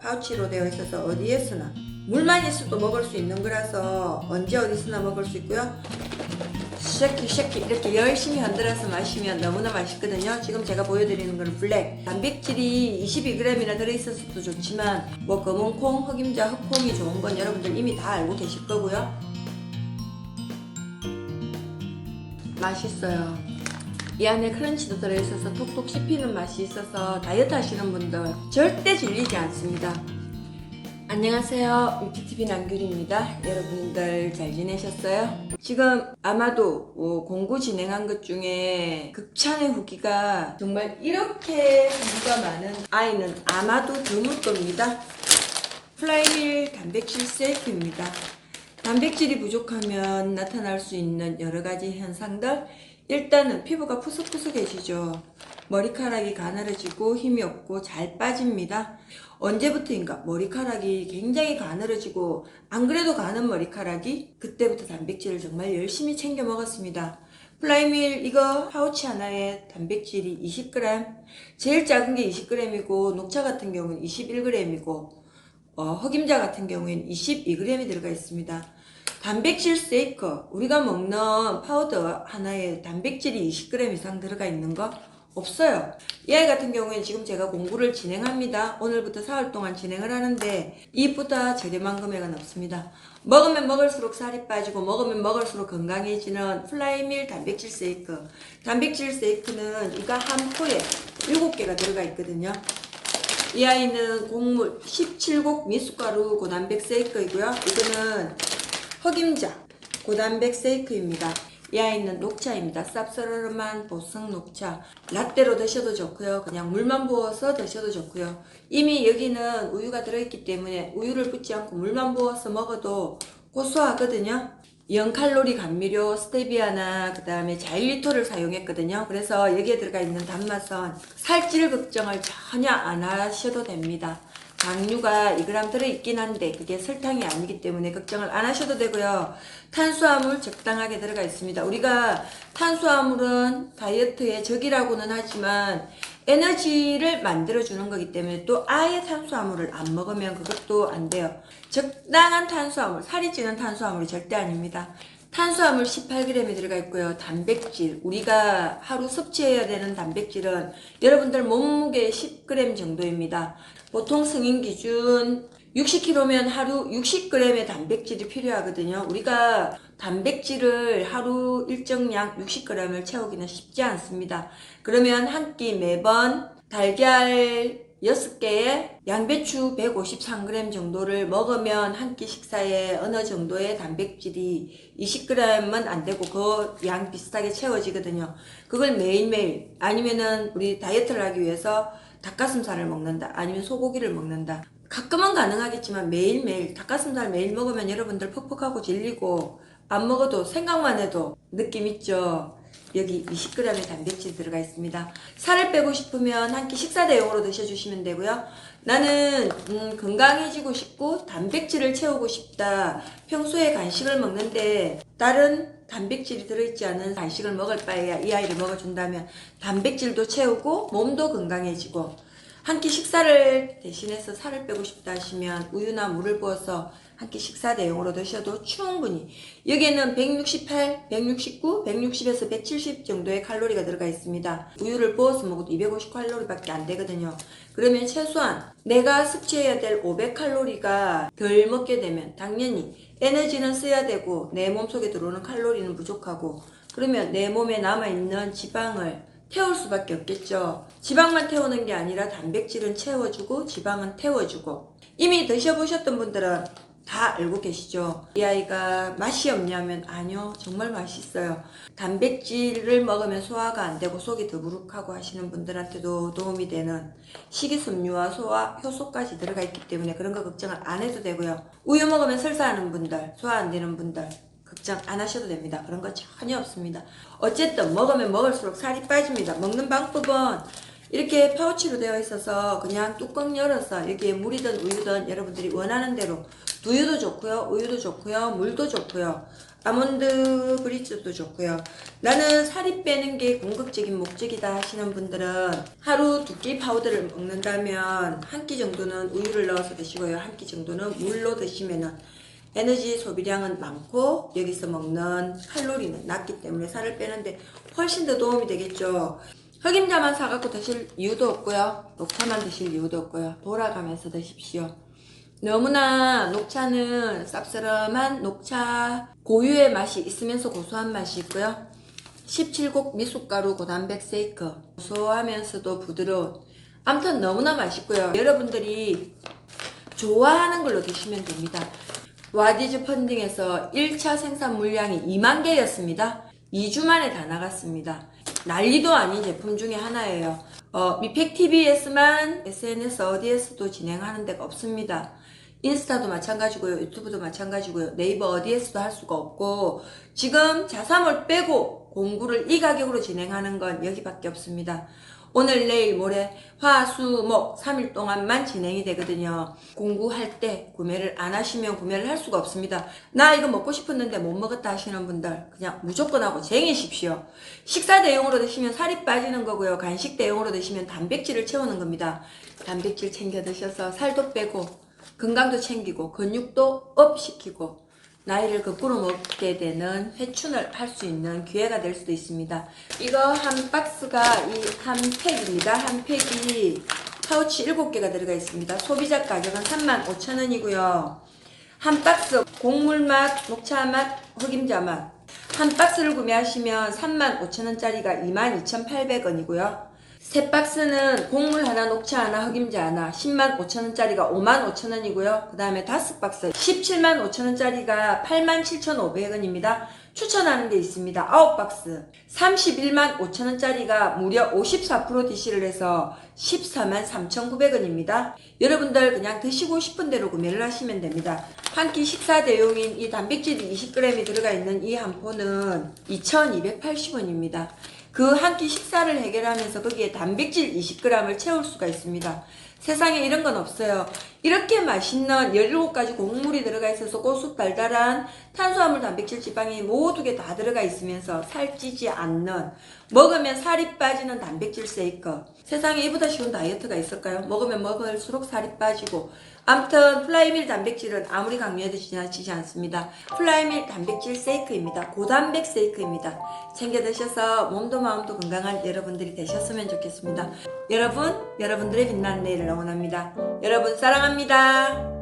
파우치로 되어 있어서 어디에서나 물만 있어도 먹을 수 있는 거라서 언제 어디서나 먹을 수 있고요. 쉐키 쉐키 이렇게 열심히 흔들어서 마시면 너무나 맛있거든요. 지금 제가 보여드리는 거는 블랙. 단백질이 22g이나 들어있어서도 좋지만 뭐 검은 콩, 흑임자, 흑콩이 좋은 건 여러분들 이미 다 알고 계실 거고요. 맛있어요. 이 안에 크런치도 들어있어서 톡톡 씹히는 맛이 있어서 다이어트 하시는 분들 절대 질리지 않습니다. 안녕하세요. 뮤티TV 남규리입니다. 여러분들 잘 지내셨어요? 지금 아마도 어, 공구 진행한 것 중에 극찬의 후기가 정말 이렇게 후기가 많은 아이는 아마도 드물 겁니다. 플라이밀 단백질 셀프입니다. 단백질이 부족하면 나타날 수 있는 여러 가지 현상들. 일단은 피부가 푸석푸석해지죠. 머리카락이 가늘어지고 힘이 없고 잘 빠집니다. 언제부터인가 머리카락이 굉장히 가늘어지고 안 그래도 가는 머리카락이 그때부터 단백질을 정말 열심히 챙겨 먹었습니다. 플라이밀 이거 파우치 하나에 단백질이 20g, 제일 작은 게 20g이고 녹차 같은 경우는 21g이고 어, 흑임자 같은 경우에는 22g이 들어가 있습니다. 단백질 세이커 우리가 먹는 파우더 하나에 단백질이 20g 이상 들어가 있는 거 없어요. 이 아이 같은 경우에는 지금 제가 공부를 진행합니다. 오늘부터 사흘 동안 진행을 하는데 이보다 저렴한 금액은 없습니다. 먹으면 먹을수록 살이 빠지고 먹으면 먹을수록 건강해지는 플라이밀 단백질 세이크. 단백질 세이크는 이거 한 포에 7개가 들어가 있거든요. 이 아이는 곡물 17곡 미숫가루 고단백 세이크이고요. 이거는 흑임자 고단백 세이크입니다. 이 아이는 녹차입니다. 쌉싸름한 보성 녹차. 라떼로 드셔도 좋고요. 그냥 물만 부어서 드셔도 좋고요. 이미 여기는 우유가 들어있기 때문에 우유를 붓지 않고 물만 부어서 먹어도 고소하거든요. 0칼로리 감미료 스테비아나 그 다음에 자일리토를 사용했거든요. 그래서 여기에 들어가 있는 단맛은 살찔 걱정을 전혀 안 하셔도 됩니다. 당류가 2g 들어있긴 한데 그게 설탕이 아니기 때문에 걱정을 안 하셔도 되고요. 탄수화물 적당하게 들어가 있습니다. 우리가 탄수화물은 다이어트의 적이라고는 하지만 에너지를 만들어주는 거기 때문에 또 아예 탄수화물을 안 먹으면 그것도 안 돼요. 적당한 탄수화물, 살이 찌는 탄수화물이 절대 아닙니다. 탄수화물 18g이 들어가 있고요. 단백질, 우리가 하루 섭취해야 되는 단백질은 여러분들 몸무게 10g 정도입니다. 보통 승인 기준 60kg면 하루 60g의 단백질이 필요하거든요. 우리가 단백질을 하루 일정량 60g을 채우기는 쉽지 않습니다. 그러면 한 끼 매번 달걀 6개에 양배추 153g 정도를 먹으면 한 끼 식사에 어느 정도의 단백질이 20g은 안 되고 그 양 비슷하게 채워지거든요. 그걸 매일매일 아니면은 우리 다이어트를 하기 위해서 닭가슴살을 먹는다 아니면 소고기를 먹는다 가끔은 가능하겠지만 매일매일 닭가슴살 매일 먹으면 여러분들 퍽퍽하고 질리고 안 먹어도 생각만 해도 느낌 있죠 여기 20g의 단백질 들어가 있습니다. 살을 빼고 싶으면 한 끼 식사 대용으로 드셔주시면 되고요. 나는 음, 건강해지고 싶고 단백질을 채우고 싶다. 평소에 간식을 먹는데 다른 단백질이 들어있지 않은 간식을 먹을 바에야 이 아이를 먹어준다면 단백질도 채우고 몸도 건강해지고 한 끼 식사를 대신해서 살을 빼고 싶다 하시면 우유나 물을 부어서 한 끼 식사 대용으로 드셔도 충분히 여기에는 168, 169, 160에서 170 정도의 칼로리가 들어가 있습니다. 우유를 부어서 먹어도 250 칼로리밖에 안 되거든요. 그러면 최소한 내가 섭취해야 될 500칼로리가 덜 먹게 되면 당연히 에너지는 써야 되고 내 몸속에 들어오는 칼로리는 부족하고 그러면 내 몸에 남아있는 지방을 태울 수밖에 없겠죠. 지방만 태우는 게 아니라 단백질은 채워주고 지방은 태워주고 이미 드셔보셨던 분들은 다 알고 계시죠? 이 아이가 맛이 없냐면 아니요 정말 맛있어요. 단백질을 먹으면 소화가 안 되고 속이 더부룩하고 하시는 분들한테도 도움이 되는 식이섬유와 소화 효소까지 들어가 있기 때문에 그런 거 걱정을 안 해도 되고요. 우유 먹으면 설사하는 분들 소화 안 되는 분들 걱정 안 하셔도 됩니다. 그런 거 전혀 없습니다. 어쨌든 먹으면 먹을수록 살이 빠집니다. 먹는 방법은 이렇게 파우치로 되어 있어서 그냥 뚜껑 열어서 여기에 물이든 우유든 여러분들이 원하는 대로 두유도 좋고요 우유도 좋고요 물도 좋고요 아몬드 브리츠도 좋고요 나는 살이 빼는 게 궁극적인 목적이다 하시는 분들은 하루 두 끼 파우더를 먹는다면 한 끼 정도는 우유를 넣어서 드시고요 한 끼 정도는 물로 드시면은 에너지 소비량은 많고 여기서 먹는 칼로리는 낮기 때문에 살을 빼는데 훨씬 더 도움이 되겠죠. 흑임자만 사갖고 드실 이유도 없고요. 녹차만 드실 이유도 없고요. 돌아가면서 드십시오. 너무나 녹차는 쌉싸름한 녹차 고유의 맛이 있으면서 고소한 맛이 있고요. 17곡 미숫가루 고단백 세이크 고소하면서도 부드러운 아무튼 너무나 맛있고요. 여러분들이 좋아하는 걸로 드시면 됩니다. 와디즈 펀딩에서 1차 생산 물량이 2만 개였습니다. 2주 만에 다 나갔습니다. 난리도 아닌 제품 중에 하나예요. 어, 미팩TV에서만 SNS 어디에서도 진행하는 데가 없습니다. 인스타도 마찬가지고요. 유튜브도 마찬가지고요. 네이버 어디에서도 할 수가 없고 지금 자사몰 빼고 공구를 이 가격으로 진행하는 건 여기밖에 없습니다. 오늘, 내일, 모레, 화, 수, 목 3일 동안만 진행이 되거든요. 공구할 때 구매를 안 하시면 구매를 할 수가 없습니다. 나 이거 먹고 싶었는데 못 먹었다 하시는 분들 그냥 무조건 하고 쟁이십시오. 식사 대용으로 드시면 살이 빠지는 거고요. 간식 대용으로 드시면 단백질을 채우는 겁니다. 단백질 챙겨 드셔서 살도 빼고 건강도 챙기고 근육도 업 시키고 나이를 거꾸로 먹게 되는 회춘을 할 수 있는 기회가 될 수도 있습니다. 이거 한 박스가 이 한 팩입니다. 한 팩이 파우치 7개가 들어가 있습니다. 소비자 가격은 35,000원이고요. 한 박스 곡물 맛, 녹차 맛, 흑임자 맛. 한 박스를 구매하시면 35,000원짜리가 22,800원이고요. 세 박스는 곡물 하나, 녹차 하나, 흑임자 하나 10만 5천원짜리가 5만 5천원이고요. 그 다음에 다섯 박스 17만 5천원짜리가 8만 7,500원입니다. 추천하는 게 있습니다. 아홉 박스 31만 5천원짜리가 무려 54% DC를 해서 14만 3,900원입니다. 여러분들 그냥 드시고 싶은 대로 구매를 하시면 됩니다. 한 끼 식사 대용인 이 단백질이 20g이 들어가 있는 이 한 포는 2,280원입니다. 그 한 끼 식사를 해결하면서 거기에 단백질 20g을 채울 수가 있습니다. 세상에 이런 건 없어요. 이렇게 맛있는 17가지 곡물이 들어가 있어서 고수 달달한 탄수화물, 단백질, 지방이 모두 게 다 들어가 있으면서 살찌지 않는 먹으면 살이 빠지는 단백질 세이크. 세상에 이보다 쉬운 다이어트가 있을까요? 먹으면 먹을수록 살이 빠지고 아무튼 플라이밀 단백질은 아무리 강요해도 지나치지 않습니다. 플라이밀 단백질 세이크입니다. 고단백 세이크입니다. 챙겨 드셔서 몸도 마음도 건강한 여러분들이 되셨으면 좋겠습니다. 여러분, 여러분들의 빛나는 내일을 응원합니다. 여러분 사랑합니다.